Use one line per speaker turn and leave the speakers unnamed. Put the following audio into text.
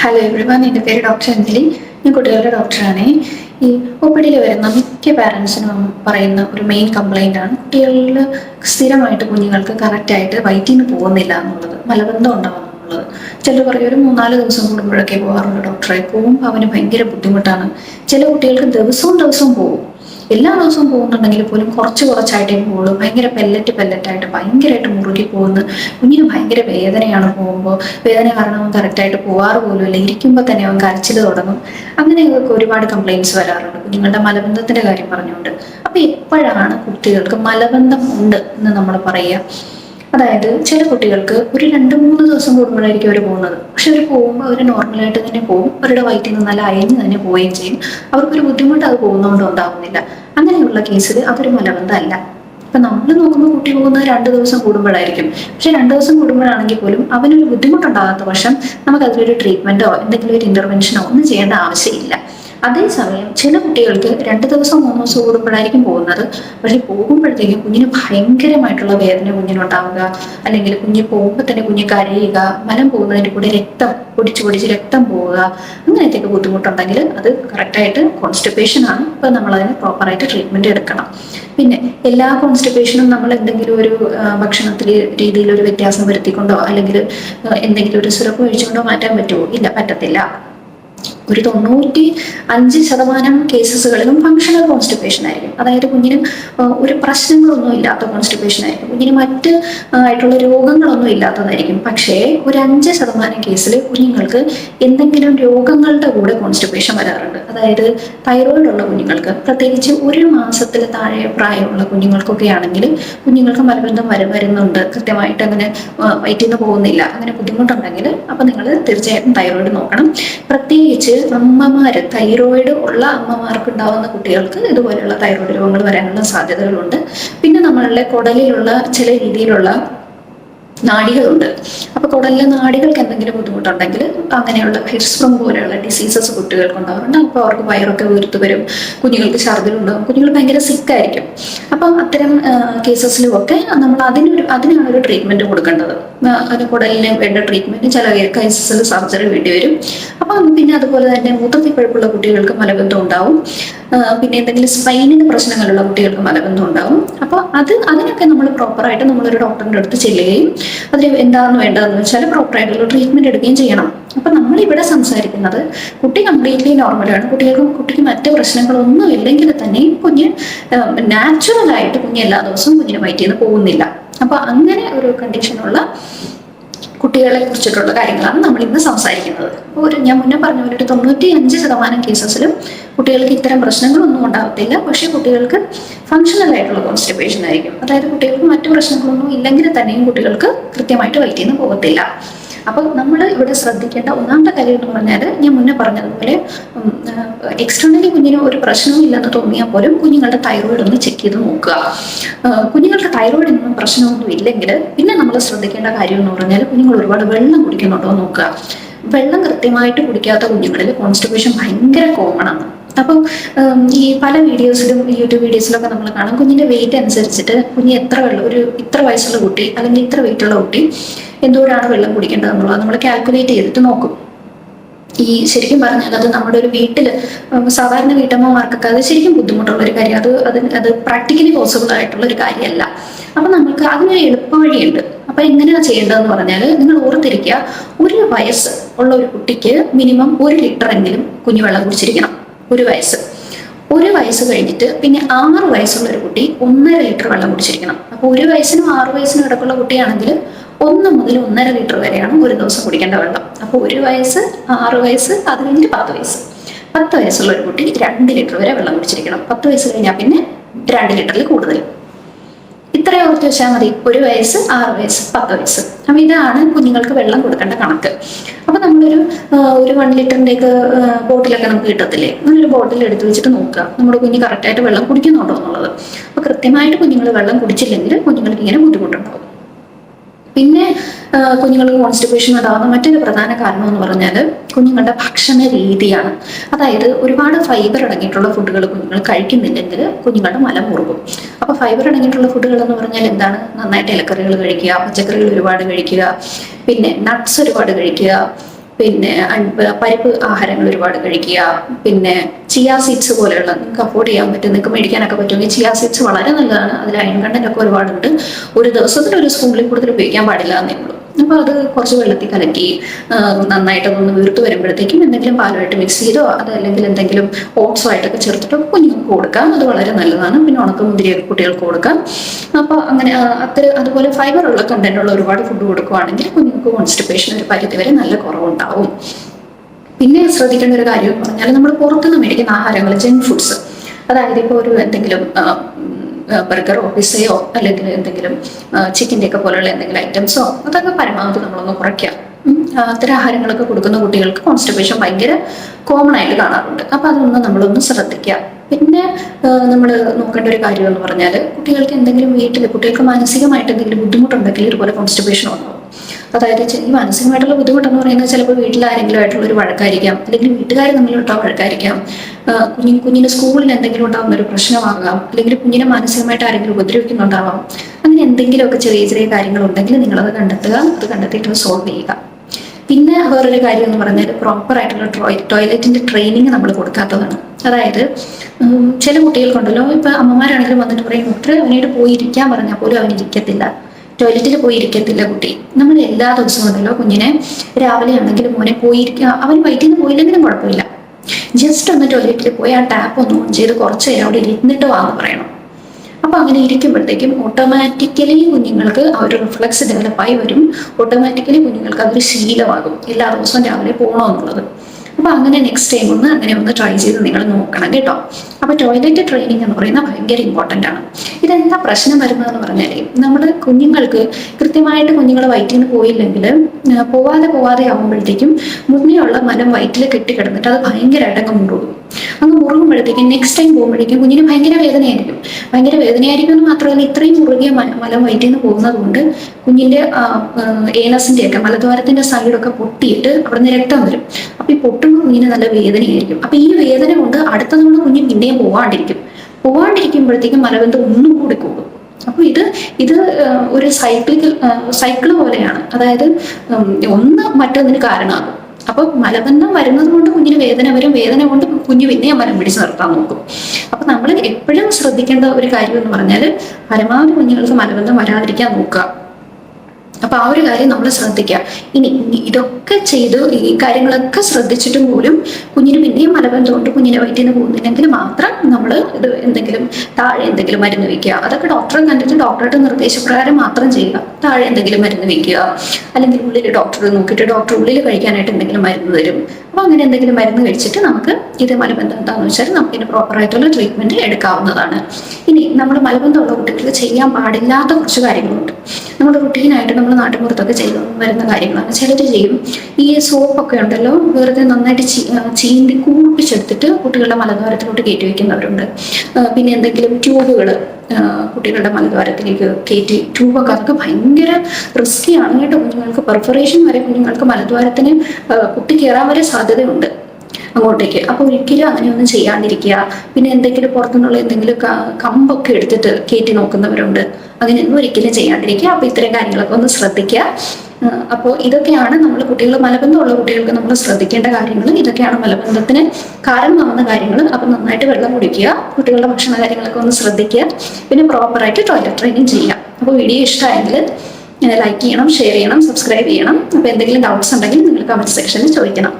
Hello everyone എന്റെ പേര് doctor Anjali. ഞാൻ കുട്ടികളുടെ ഡോക്ടറാണ് ഈ ഒ പി ഡിയിൽ വരുന്ന മിക്ക പാരൻസിനും പറയുന്ന ഒരു മെയിൻ കംപ്ലൈന്റ് ആണ് കുട്ടികളിൽ സ്ഥിരമായിട്ട് കുഞ്ഞുങ്ങൾക്ക് കറക്റ്റായിട്ട് വയറ്റിൽ നിന്ന് പോകുന്നില്ല എന്നുള്ളത് മലബന്ധം ഉണ്ടാവുന്നു എന്നുള്ളത്. ചിലർ പറയും ഒരു മൂന്നാൽ ദിവസം കൂടുമ്പോഴൊക്കെ പോകാറുണ്ട് ഡോക്ടറെ പോകുമ്പോൾ അവന് ഭയങ്കര ബുദ്ധിമുട്ടാണ്. ചില കുട്ടികൾക്ക് ദിവസവും ദിവസവും പോകും. എല്ലാ ദിവസവും പോകുന്നുണ്ടെങ്കിൽ പോലും കുറച്ച് കുറച്ചായിട്ടേ പോകുള്ളൂ ഭയങ്കര പെല്ലറ്റ് പെല്ലറ്റായിട്ട് ഭയങ്കരമായിട്ട് മുറുകി പോകുന്നു. കുഞ്ഞിന് ഭയങ്കര വേദനയാണ് പോകുമ്പോൾ. വേദന കാരണം അവൻ കറക്റ്റായിട്ട് പോകാറ് പോലുമില്ല ഇരിക്കുമ്പോൾ തന്നെ അവൻ കരച്ചിൽ തുടങ്ങും. അങ്ങനെയൊക്കെ ഒരുപാട് കംപ്ലയിന്റ്സ് വരാറുണ്ട്. കുഞ്ഞുങ്ങളുടെ മലബന്ധത്തിന്റെ കാര്യം പറഞ്ഞുകൊണ്ട്. അപ്പൊ എപ്പോഴാണ് കുട്ടികൾക്ക് മലബന്ധം ഉണ്ട് എന്ന് നമ്മൾ പറയുക? അതായത് ചില കുട്ടികൾക്ക് ഒരു രണ്ട് മൂന്ന് ദിവസം കൂടുമ്പോഴായിരിക്കും അവർ പോകുന്നത്. പക്ഷെ അവർ പോകുമ്പോൾ അവർ നോർമലായിട്ട് തന്നെ പോകും. അവരുടെ വയറ്റിൽ നിന്ന് നല്ല അയഞ്ഞ് തന്നെ പോവുകയും ചെയ്യും. അവർക്കൊരു ബുദ്ധിമുട്ട് അത് പോകുന്നതുകൊണ്ട് ഉണ്ടാകുന്നില്ല അങ്ങനെയുള്ള കേസിൽ അതൊരു മലബന്ധമല്ല ഇപ്പൊ നമ്മൾ നോക്കുമ്പോൾ കുട്ടി പോകുന്നത് രണ്ട് ദിവസം കൂടുമ്പോഴായിരിക്കും. പക്ഷെ രണ്ട് ദിവസം കൂടുമ്പോഴാണെങ്കിൽ പോലും അവനൊരു ബുദ്ധിമുട്ടുണ്ടാകാത്ത പക്ഷം നമുക്ക് അതിലൊരു ട്രീറ്റ്മെന്റോ എന്തെങ്കിലും ഒരു ഇന്റർവെൻഷനോ ഒന്നും ചെയ്യേണ്ട ആവശ്യമില്ല. അതേസമയം ചില കുട്ടികൾക്ക് രണ്ട് ദിവസം മൂന്ന് ദിവസം കൂടുമ്പോഴായിരിക്കും പോകുന്നത്. പക്ഷെ പോകുമ്പോഴത്തേക്കും കുഞ്ഞിന് ഭയങ്കരമായിട്ടുള്ള വേദന കുഞ്ഞിനുണ്ടാവുക. അല്ലെങ്കിൽ കുഞ്ഞ് പോകുമ്പോൾ തന്നെ കുഞ്ഞ് കരയുക മലം പോകുന്നതിന്റെ കൂടെ രക്തം പൊടിച്ച് പൊടിച്ച് രക്തം പോവുക അങ്ങനത്തെയൊക്കെ ബുദ്ധിമുട്ടുണ്ടെങ്കിൽ അത് കറക്റ്റായിട്ട് കോൺസ്റ്റിപ്പേഷൻ ആണ്. അപ്പോൾ നമ്മളതിന് പ്രോപ്പറായിട്ട് ട്രീറ്റ്മെന്റ് എടുക്കണം. പിന്നെ എല്ലാ കോൺസ്റ്റിപ്പേഷനും നമ്മൾ എന്തെങ്കിലും ഒരു ഭക്ഷണത്തിൽ രീതിയിൽ ഒരു വ്യത്യാസം വരുത്തിക്കൊണ്ടോ അല്ലെങ്കിൽ എന്തെങ്കിലും ഒരു സുരപ്പ് കഴിച്ചുകൊണ്ടോ മാറ്റാൻ പറ്റുമോ? ഇല്ല പറ്റത്തില്ല. ഒരു തൊണ്ണൂറ്റി അഞ്ച് ശതമാനം കേസസുകളിലും ഫങ്ഷണൽ കോൺസ്റ്റിപ്പേഷൻ ആയിരിക്കും. അതായത് കുഞ്ഞിന് ഒരു പ്രശ്നങ്ങളൊന്നും ഇല്ലാത്ത കോൺസ്റ്റിപ്പേഷൻ ആയിരിക്കും. കുഞ്ഞിന് മറ്റ് ആയിട്ടുള്ള രോഗങ്ങളൊന്നും ഇല്ലാത്തതായിരിക്കും. പക്ഷേ ഒരു അഞ്ച് ശതമാനം കേസിൽ കുഞ്ഞുങ്ങൾക്ക് എന്തെങ്കിലും രോഗങ്ങളുടെ കൂടെ കോൺസ്റ്റിപ്പേഷൻ വരാറുണ്ട്. അതായത് തൈറോയിഡ് ഉള്ള കുഞ്ഞുങ്ങൾക്ക് പ്രത്യേകിച്ച് ഒരു മാസത്തിൽ താഴെ പ്രായമുള്ള കുഞ്ഞുങ്ങൾക്കൊക്കെ ആണെങ്കിൽ കുഞ്ഞുങ്ങൾക്ക് മലബന്ധം വര വരുന്നുണ്ട് കൃത്യമായിട്ട് അങ്ങനെ വയറ്റിൽ നിന്ന് പോകുന്നില്ല. അങ്ങനെ ബുദ്ധിമുട്ടുണ്ടെങ്കിൽ അപ്പം നിങ്ങൾ തീർച്ചയായിട്ടും തൈറോയിഡ് നോക്കണം. പ്രത്യേകിച്ച് അമ്മമാര് തൈറോയിഡ് ഉള്ള അമ്മമാർക്ക് ഉണ്ടാവുന്ന കുട്ടികൾക്ക് ഇതുപോലെയുള്ള തൈറോയിഡ് രോഗങ്ങൾ വരാനുള്ള സാധ്യതകളുണ്ട്. പിന്നെ നമ്മളുടെ കുടലിലുള്ള ചില രീതിയിലുള്ള നാടികളുണ്ട്. അപ്പൊ കുടലിലെ നാടികൾക്ക് എന്തെങ്കിലും ബുദ്ധിമുട്ടുണ്ടെങ്കിൽ അങ്ങനെയുള്ള ഹിർസ്പ്രം പോലെയുള്ള ഡിസീസസ് കുട്ടികൾക്ക് ഉണ്ടാവാറുണ്ട്. അപ്പോൾ അവർക്ക് വയറൊക്കെ വീർത്ത് വരും. കുഞ്ഞുങ്ങൾക്ക് ഛർദിലുണ്ടാകും കുഞ്ഞുങ്ങൾ ഭയങ്കര സിക്കായിരിക്കും അപ്പം അത്തരം കേസസിലും ഒക്കെ നമ്മൾ അതിനൊരു അതിനാണ് ഒരു ട്രീറ്റ്മെന്റ് കൊടുക്കേണ്ടത്. അത് കുടലിന് വേണ്ട ട്രീറ്റ്മെന്റ് ചില കേസസിൽ സർജറി വേണ്ടി വരും. അപ്പം പിന്നെ അതുപോലെ തന്നെ മൂത്രത്തിൽ പഴുപ്പുള്ള കുട്ടികൾക്ക് മലബന്ധം ഉണ്ടാവും. പിന്നെ എന്തെങ്കിലും സ്പൈനിന് പ്രശ്നങ്ങളുള്ള കുട്ടികൾക്ക് മലബന്ധം ഉണ്ടാവും. അപ്പോൾ അത് അതിനൊക്കെ നമ്മൾ പ്രോപ്പറായിട്ട് നമ്മളൊരു ഡോക്ടറിന്റെ അടുത്ത് ചെല്ലുകയും അതിന് എന്താണ് വേണ്ടതെന്ന് വെച്ചാൽ പ്രോപ്പറായിട്ടുള്ള ട്രീറ്റ്മെന്റ് എടുക്കുകയും ചെയ്യണം. അപ്പൊ നമ്മൾ ഇവിടെ സംസാരിക്കുന്നത് കുട്ടി കംപ്ലീറ്റ്ലി നോർമലാണ് കുട്ടികൾക്ക് കുട്ടിക്ക് മറ്റ് പ്രശ്നങ്ങളൊന്നും ഇല്ലെങ്കിൽ തന്നെ കുഞ്ഞ് നാച്ചുറൽ ആയിട്ട് കുഞ്ഞ് എല്ലാ ദിവസവും കുഞ്ഞിന് വയറ്റിൽ നിന്ന് പോകുന്നില്ല. അപ്പൊ അങ്ങനെ ഒരു കണ്ടീഷനുള്ള കുട്ടികളെ കുറിച്ചിട്ടുള്ള കാര്യങ്ങളാണ് നമ്മൾ ഇന്ന് സംസാരിക്കുന്നത്. ഒരു ഞാൻ മുന്നേ പറഞ്ഞ പോലെ ഒരു തൊണ്ണൂറ്റി അഞ്ച് ശതമാനം കേസസിലും കുട്ടികൾക്ക് ഇത്തരം പ്രശ്നങ്ങളൊന്നും ഉണ്ടാകത്തില്ല പക്ഷേ കുട്ടികൾക്ക് ഫങ്ഷണൽ ആയിട്ടുള്ള കോൺസ്റ്റിപ്പേഷൻ ആയിരിക്കും. അതായത് കുട്ടികൾക്ക് മറ്റു പ്രശ്നങ്ങളൊന്നും ഇല്ലെങ്കിൽ തന്നെയും കുട്ടികൾക്ക് കൃത്യമായിട്ട് വയറ്റിൽ നിന്ന് പോകത്തില്ല. അപ്പോൾ നമ്മൾ ഇവിടെ ശ്രദ്ധിക്കേണ്ട ഒന്നാമത്തെ കാര്യം എന്ന് പറഞ്ഞാൽ ഞാൻ മുന്നേ പറഞ്ഞതുപോലെ എക്സ്റ്റേണലി കുഞ്ഞിന് ഒരു പ്രശ്നവും ഇല്ലെന്ന് തോന്നിയാൽ പോലും കുഞ്ഞുങ്ങളുടെ തൈറോയിഡ് ഒന്ന് ചെക്ക് ചെയ്ത് നോക്കുക. കുഞ്ഞുങ്ങൾക്ക് ഒന്നും പ്രശ്നമൊന്നും ഇല്ലെങ്കിൽ പിന്നെ നമ്മൾ ശ്രദ്ധിക്കേണ്ട കാര്യം എന്ന് പറഞ്ഞാൽ കുഞ്ഞുങ്ങൾ ഒരുപാട് വെള്ളം കുടിക്കുന്നുണ്ടോ നോക്കുക. വെള്ളം കൃത്യമായിട്ട് കുടിക്കാത്ത കുഞ്ഞുങ്ങളിൽ കോൺസ്റ്റിപ്പേഷൻ ഭയങ്കര കോമൺ ആണ്. അപ്പം ഈ പല വീഡിയോസിലും യൂട്യൂബ് വീഡിയോസിലൊക്കെ നമ്മൾ കാണാം. കുഞ്ഞിന്റെ വെയിറ്റ് അനുസരിച്ചിട്ട് കുഞ്ഞ് എത്ര വെള്ളം ഒരു ഇത്ര വയസ്സുള്ള കുട്ടി അല്ലെങ്കിൽ ഇത്ര വെയിറ്റ് ഉള്ള കുട്ടി എന്തോരാണ് വെള്ളം കുടിക്കേണ്ടത് എന്നുള്ളത് നമ്മൾ കാൽക്കുലേറ്റ് ചെയ്തിട്ട് നോക്കും. ഈ ശരിക്കും പറഞ്ഞാൽ അത് നമ്മുടെ ഒരു വീട്ടിൽ സാധാരണ വീട്ടമ്മമാർക്കൊക്കെ അത് ശരിക്കും ബുദ്ധിമുട്ടുള്ള ഒരു കാര്യം. അത് അത് അത് പ്രാക്ടിക്കലി പോസിബിൾ ആയിട്ടുള്ള ഒരു കാര്യമല്ല. അപ്പൊ നമുക്ക് അതിനൊരു എളുപ്പവഴിയുണ്ട്. അപ്പൊ എങ്ങനെയാ ചെയ്യേണ്ടതെന്ന് പറഞ്ഞാൽ നിങ്ങൾ ഓർത്തിരിക്കുക ഒരു വയസ്സ് ഉള്ള ഒരു കുട്ടിക്ക് മിനിമം ഒരു ലിറ്റർ എങ്കിലും കുഞ്ഞു വെള്ളം കുടിച്ചിരിക്കണം. ഒരു വയസ്സ്. ഒരു വയസ്സ് കഴിഞ്ഞിട്ട് പിന്നെ ആറ് വയസ്സുള്ള ഒരു കുട്ടി ഒന്നര ലിറ്റർ വെള്ളം കുടിച്ചിരിക്കണം. അപ്പോൾ ഒരു വയസ്സിനും ആറ് വയസ്സിനും ഇടയ്ക്കുള്ള കുട്ടിയാണെങ്കിൽ ഒന്ന് മുതൽ ഒന്നര ലിറ്റർ വരെയാണ് ഒരു ദിവസം കുടിക്കേണ്ട വെള്ളം. അപ്പോൾ ഒരു വയസ്സ് ആറ് വയസ്സ് അത് കഴിഞ്ഞിട്ട് പത്ത് വയസ്സ്. പത്ത് വയസ്സുള്ള ഒരു കുട്ടി രണ്ട് ലിറ്റർ വരെ വെള്ളം കുടിച്ചിരിക്കണം. പത്ത് വയസ്സ് കഴിഞ്ഞാൽ പിന്നെ രണ്ട് ലിറ്ററിൽ കൂടുതൽ. ഇത്രയും ഓർത്ത് വെച്ചാൽ മതി. ഒരു വയസ്സ് ആറ് വയസ്സ് പത്ത് വയസ്സ്. അപ്പൊ ഇതാണ് കുഞ്ഞുങ്ങൾക്ക് വെള്ളം കൊടുക്കേണ്ട കണക്ക്. അപ്പൊ നമ്മളൊരു ഒരു വൺ ലിറ്ററിന്റെയൊക്കെ ബോട്ടിലൊക്കെ നമുക്ക് കിട്ടത്തില്ലേ? അങ്ങനൊരു ബോട്ടിൽ എടുത്ത് വെച്ചിട്ട് നോക്കുക. നമ്മുടെ കുഞ്ഞ് കറക്റ്റായിട്ട് വെള്ളം കുടിക്കുന്നുണ്ടോ എന്നുള്ളത്. അപ്പൊ കൃത്യമായിട്ട് കുഞ്ഞുങ്ങൾ വെള്ളം കുടിച്ചില്ലെങ്കിൽ കുഞ്ഞുങ്ങൾക്ക് ഇങ്ങനെ ബുദ്ധിമുട്ടുണ്ടാവും. പിന്നെ കുഞ്ഞുങ്ങൾക്ക് കോൺസ്റ്റിപ്പേഷൻ ഉണ്ടാകുന്ന മറ്റൊരു പ്രധാന കാരണം എന്ന് പറഞ്ഞാൽ കുഞ്ഞുങ്ങളുടെ ഭക്ഷണ രീതിയാണ്. അതായത് ഒരുപാട് ഫൈബർ അടങ്ങിയിട്ടുള്ള ഫുഡുകൾ കുഞ്ഞുങ്ങൾ കഴിക്കുന്നില്ലെങ്കിൽ കുഞ്ഞുങ്ങളുടെ മലം മുറുകും. അപ്പോൾ ഫൈബർ അടങ്ങിയിട്ടുള്ള ഫുഡുകൾ എന്ന് പറഞ്ഞാൽ എന്താണ്? നന്നായിട്ട് ഇലക്കറികൾ കഴിക്കുക പച്ചക്കറികൾ ഒരുപാട് കഴിക്കുക പിന്നെ നട്ട്സ് ഒരുപാട് കഴിക്കുക പിന്നെ പരിപ്പ് ആഹാരങ്ങൾ ഒരുപാട് കഴിക്കുക. പിന്നെ ചിയാ സീഡ്സ് പോലെയുള്ള നിങ്ങൾക്ക് അഫോർഡ് ചെയ്യാൻ പറ്റും. നിങ്ങൾക്ക് മേടിക്കാനൊക്കെ പറ്റുമെങ്കിൽ ചിയാ സീഡ്സ് വളരെ നല്ലതാണ്. അതിൽ അയൺ കണ്ടന്റ് ഒക്കെ ഒരുപാടുണ്ട്. ഒരു ദിവസത്തിൽ ഒരു സ്പൂണിൽ കൂടുതൽ ഉപയോഗിക്കാൻ പാടില്ല എന്നേ ഉള്ളൂ. അപ്പോൾ അത് കുറച്ച് വെള്ളത്തിൽ കലക്കി നന്നായിട്ടൊന്ന് വീർത്ത് വരുമ്പോഴത്തേക്കും എന്തെങ്കിലും പാലുമായിട്ട് മിക്സ് ചെയ്തോ അതല്ലെങ്കിൽ എന്തെങ്കിലും ഓട്സോ ആയിട്ടൊക്കെ ചേർത്തിട്ടോ കുഞ്ഞുങ്ങൾക്ക് കൊടുക്കാം. അത് വളരെ നല്ലതാണ്. പിന്നെ ഉണക്ക മുന്തിരിയൊക്കെ കുട്ടികൾക്ക് കൊടുക്കാം. അപ്പോൾ അങ്ങനെ അത്ര അതുപോലെ ഫൈബർ ഉള്ള കണ്ടന്റ് ഉള്ള ഒരുപാട് ഫുഡ് കൊടുക്കുവാണെങ്കിൽ കുഞ്ഞുങ്ങൾക്ക് കോൺസ്റ്റിപ്പേഷൻ ഒരു പരിധി വരെ നല്ല കുറവുണ്ടാവും. പിന്നെ ശ്രദ്ധിക്കേണ്ട ഒരു കാര്യം പറഞ്ഞാൽ നമ്മൾ പുറത്തുനിന്ന് മേടിക്കുന്ന ആഹാരങ്ങൾ ജങ്ക് ഫുഡ്സ് അതായത് ഇപ്പോൾ ഒരു എന്തെങ്കിലും ബർഗറോ പിസയോ അല്ലെങ്കിൽ എന്തെങ്കിലും ചിക്കന്റെ ഒക്കെ പോലെയുള്ള എന്തെങ്കിലും ഐറ്റംസോ അതൊക്കെ പരമാവധി നമ്മളൊന്ന്. ആ, അത്തരം ആഹാരങ്ങളൊക്കെ കൊടുക്കുന്ന കുട്ടികൾക്ക് കോൺസ്റ്റിപ്പേഷൻ ഭയങ്കര കോമൺ ആയിട്ട് കാണാറുണ്ട്. അപ്പോൾ അതൊന്ന് നമ്മളൊന്ന് ശ്രദ്ധിക്കുക. പിന്നെ നമ്മൾ നോക്കേണ്ട ഒരു കാര്യം എന്ന് പറഞ്ഞാൽ കുട്ടികൾക്ക് എന്തെങ്കിലും വീട്ടിൽ കുട്ടികൾക്ക് മാനസികമായിട്ട് എന്തെങ്കിലും ബുദ്ധിമുട്ടുണ്ടെങ്കിൽ ഇതുപോലെ കോൺസ്റ്റിപ്പേഷൻ ഉണ്ടാവും അതായത് ഈ മാനസികമായിട്ടുള്ള ബുദ്ധിമുട്ടെന്ന് പറയുന്നത് ചിലപ്പോൾ വീട്ടിൽ ആരെങ്കിലും ആയിട്ടുള്ള ഒരു വഴക്കായിരിക്കാം. അല്ലെങ്കിൽ വീട്ടുകാർ തമ്മിലുണ്ടാവും വഴക്കായിരിക്കാം കുഞ്ഞിന് കുഞ്ഞിന് സ്കൂളിൽ എന്തെങ്കിലും ഉണ്ടാവുന്ന ഒരു പ്രശ്നമാകാം. അല്ലെങ്കിൽ കുഞ്ഞിനെ മാനസികമായിട്ട് ആരെങ്കിലും ഉപദ്രവിക്കുന്നുണ്ടാവാം. അങ്ങനെ എന്തെങ്കിലുമൊക്കെ ചെറിയ ചെറിയ കാര്യങ്ങളുണ്ടെങ്കിൽ നിങ്ങളത് കണ്ടെത്തുക അത് കണ്ടെത്തിയിട്ട് സോൾവ് ചെയ്യുക. പിന്നെ വേറൊരു കാര്യം എന്ന് പറഞ്ഞാൽ പ്രോപ്പർ ആയിട്ടുള്ള ടോയ് ടോയ്ലറ്റിന്റെ ട്രെയിനിങ് നമ്മൾ കൊടുക്കാത്തതാണ്. അതായത് ചില കുട്ടികൾക്കുണ്ടല്ലോ ഇപ്പൊ അമ്മമാരാണെങ്കിലും വന്നിട്ട് പറയും ഡോക്ടർ അവനോട് പോയി ഇരിക്കാൻ പറഞ്ഞാൽ പോലും അവൻ ഇരിക്കത്തില്ല. ടോയ്ലറ്റിൽ പോയി ഇരിക്കത്തില്ല കുട്ടി. നമ്മൾ എല്ലാ ദിവസവും ഉണ്ടല്ലോ കുഞ്ഞിനെ രാവിലെ ആണെങ്കിലും മോനെ പോയി അവൻ വയറ്റിൽ നിന്ന് പോയില്ലെങ്കിലും കുഴപ്പമില്ല. ജസ്റ്റ് ഒന്ന് ടോയ്ലറ്റിൽ പോയി ആ ടാപ്പ് ഒന്ന് ഓൺ ചെയ്ത് കുറച്ച് നേരം അവിടെ ഇരുന്നിട്ട് വാന്ന് പറയണം. അപ്പൊ അങ്ങനെ ഇരിക്കുമ്പോഴത്തേക്കും ഓട്ടോമാറ്റിക്കലി കുഞ്ഞുങ്ങൾക്ക് ആ ഒരു റിഫ്ലക്സ് ഡെവലപ്പായി വരും. ഓട്ടോമാറ്റിക്കലി കുഞ്ഞുങ്ങൾക്ക് അതൊരു ശീലമാകും. എല്ലാ ദിവസവും രാവിലെ പോകണമെന്നുള്ളത് അപ്പൊ അങ്ങനെ നെക്സ്റ്റ് ടൈം ഒന്ന് അങ്ങനെ ഒന്ന് ട്രൈ ചെയ്ത് നിങ്ങൾ നോക്കണം കേട്ടോ. അപ്പൊ ടോയ്ലറ്റ് ട്രെയിനിങ് എന്ന് പറയുന്നത് ഭയങ്കര ഇമ്പോർട്ടന്റ് ആണ്. ഇതെന്താ പ്രശ്നം വരുന്നതെന്ന് പറഞ്ഞാൽ നമ്മുടെ കുഞ്ഞുങ്ങൾക്ക് കൃത്യമായിട്ട് കുഞ്ഞുങ്ങൾ വയറ്റിൽ നിന്ന് പോയില്ലെങ്കിൽ പോവാതെ പോവാതെ ആകുമ്പോഴത്തേക്കും മുന്നേയുള്ള മലം വയറ്റിൽ കെട്ടിക്കിടന്നിട്ട് അത് ഭയങ്കര അടങ്ങം അങ്ങ് മുറുകുമ്പോഴത്തേക്കും നെക്സ്റ്റ് ടൈം പോകുമ്പോഴേക്കും കുഞ്ഞിന് ഭയങ്കര വേദനയായിരിക്കും. ഭയങ്കര വേദനയായിരിക്കും എന്ന് മാത്രമല്ല ഇത്രയും മുറുകിയ മല വയറ്റിൽ നിന്ന് പോകുന്നത് കൊണ്ട് കുഞ്ഞിന്റെ ഏനസിന്റെ ഒക്കെ മലദ്വാരത്തിന്റെ സൈഡൊക്കെ പൊട്ടിയിട്ട് അവിടെ നിന്ന് രക്തം വരും. അപ്പൊ ഈ പൊട്ടുമ്പോൾ കുഞ്ഞിന് നല്ല വേദനയായിരിക്കും. അപ്പൊ ഈ വേദന കൊണ്ട് അടുത്ത തവണ കുഞ്ഞ് പിന്നെയും പോവാണ്ടിരിക്കും. പോവാണ്ടിരിക്കുമ്പോഴത്തേക്കും മലബന്ധം ഒന്നും കൂടി കൂടും. അപ്പോൾ ഇത് ഇത് ഒരു സൈക്ലിക്കൽ സൈക്കിൾ പോലെയാണ്. അതായത് ഒന്ന് മറ്റൊന്നിന് കാരണമാകും. അപ്പൊ മലബന്ധം വരുന്നത് കൊണ്ട് കുഞ്ഞിന് വേദന വരും. വേദന കൊണ്ട് കുഞ്ഞ് പിന്നെ മരം പിടിച്ച് നിർത്താൻ നോക്കും. അപ്പൊ നമ്മൾ എപ്പോഴും ശ്രദ്ധിക്കേണ്ട ഒരു കാര്യം എന്ന് പറഞ്ഞാൽ പരമാവധി കുഞ്ഞുങ്ങൾക്ക് മലബന്ധം വരാതിരിക്കാൻ നോക്കുക. അപ്പൊ ആ ഒരു കാര്യം നമ്മൾ ശ്രദ്ധിക്കുക. ഇനി ഇതൊക്കെ ചെയ്ത് ഈ കാര്യങ്ങളൊക്കെ ശ്രദ്ധിച്ചിട്ടും പോലും കുഞ്ഞിന് പിന്നെയും മലബന്ധം കൊണ്ട് കുഞ്ഞിനെ വയറ്റിൽ നിന്ന് പോകുന്നില്ലെങ്കിൽ മാത്രം നമ്മൾ ഇത് എന്തെങ്കിലും താഴെ എന്തെങ്കിലും മരുന്ന് വെക്കുക. അതൊക്കെ ഡോക്ടറെ കണ്ടിട്ട് ഡോക്ടറുടെ നിർദ്ദേശപ്രകാരം മാത്രം ചെയ്യുക. താഴെ എന്തെങ്കിലും മരുന്ന് വെക്കുക. അല്ലെങ്കിൽ ഉള്ളിൽ ഡോക്ടറെ നോക്കിയിട്ട് ഡോക്ടർ ഉള്ളിൽ കഴിക്കാനായിട്ട് എന്തെങ്കിലും മരുന്ന് തരും. അപ്പൊ അങ്ങനെ എന്തെങ്കിലും മരുന്ന് കഴിച്ചിട്ട് നമുക്ക് ഇത് മലബന്ധം എന്താണെന്ന് വെച്ചാൽ നമുക്ക് ഇതിന് പ്രോപ്പർ ആയിട്ടുള്ള ട്രീറ്റ്മെന്റ് എടുക്കാവുന്നതാണ്. ഇനി നമ്മൾ മലബന്ധമുള്ള കുട്ടികൾക്ക് ചെയ്യാൻ പാടില്ലാത്ത കുറച്ച് കാര്യങ്ങളുണ്ട്. നമ്മൾ റുട്ടീനായിട്ട് നമ്മൾ നാട്ടുപുറത്തൊക്കെ ചെയ്തു വരുന്ന കാര്യങ്ങളാണ്. ചിലർ ചെയ്യും. ഈ സോപ്പൊക്കെ ഉണ്ടല്ലോ വെറുതെ നന്നായിട്ട് ചീന്തി കൂപ്പിച്ചെടുത്തിട്ട് കുട്ടികളുടെ മലദ്വാരത്തിലോട്ട് കയറ്റി വയ്ക്കുന്നവരുണ്ട് പിന്നെ എന്തെങ്കിലും ട്യൂബുകൾ കുട്ടികളുടെ മലദ്വാരത്തിലേക്ക് കയറ്റി ട്യൂബൊക്കെ അതൊക്കെ ഭയങ്കര റിസ്ക്കിയാണ് കേട്ടോ കുഞ്ഞുങ്ങൾക്ക്. പെർഫറേഷൻ വരെ കുഞ്ഞുങ്ങൾക്ക് മലദ്വാരത്തിന് കുട്ടി കയറാൻ വരെ സാധ്യതയുണ്ട്. അങ്ങോട്ടേക്ക്. അപ്പോൾ ഒരിക്കലും അങ്ങനെയൊന്നും ചെയ്യാണ്ടിരിക്കുക. പിന്നെ എന്തെങ്കിലും പുറത്തുനിന്നുള്ള എന്തെങ്കിലും കമ്പൊക്കെ എടുത്തിട്ട് കയറ്റി നോക്കുന്നവരുണ്ട്. അങ്ങനെയൊന്നും ഒരിക്കലും ചെയ്യാണ്ടിരിക്കുക. അപ്പോൾ ഇത്തരം കാര്യങ്ങളൊക്കെ ഒന്ന് ശ്രദ്ധിക്കുക. അപ്പോൾ ഇതൊക്കെയാണ് നമ്മൾ കുട്ടികൾ മലബന്ധമുള്ള കുട്ടികൾക്ക് നമ്മൾ ശ്രദ്ധിക്കേണ്ട കാര്യങ്ങൾ ഇതൊക്കെയാണ് മലബന്ധത്തിന് കാരണമാവുന്ന കാര്യങ്ങൾ അപ്പോൾ നന്നായിട്ട് വെള്ളം കുടിക്കുക കുട്ടികളുടെ ഭക്ഷണ കാര്യങ്ങളൊക്കെ ഒന്ന് ശ്രദ്ധിക്കുക. പിന്നെ പ്രോപ്പറായിട്ട് ടോയ്ലറ്റ് ട്രെയിനിങ് ചെയ്യുക. അപ്പോൾ വീഡിയോ ഇഷ്ടമായെങ്കിൽ ലൈക്ക് ചെയ്യണം ഷെയർ ചെയ്യണം സബ്സ്ക്രൈബ് ചെയ്യണം. അപ്പോൾ എന്തെങ്കിലും ഡൗട്ട്സ് ഉണ്ടെങ്കിൽ നിങ്ങൾ കമന്റ് സെക്ഷനിൽ ചോദിക്കണം.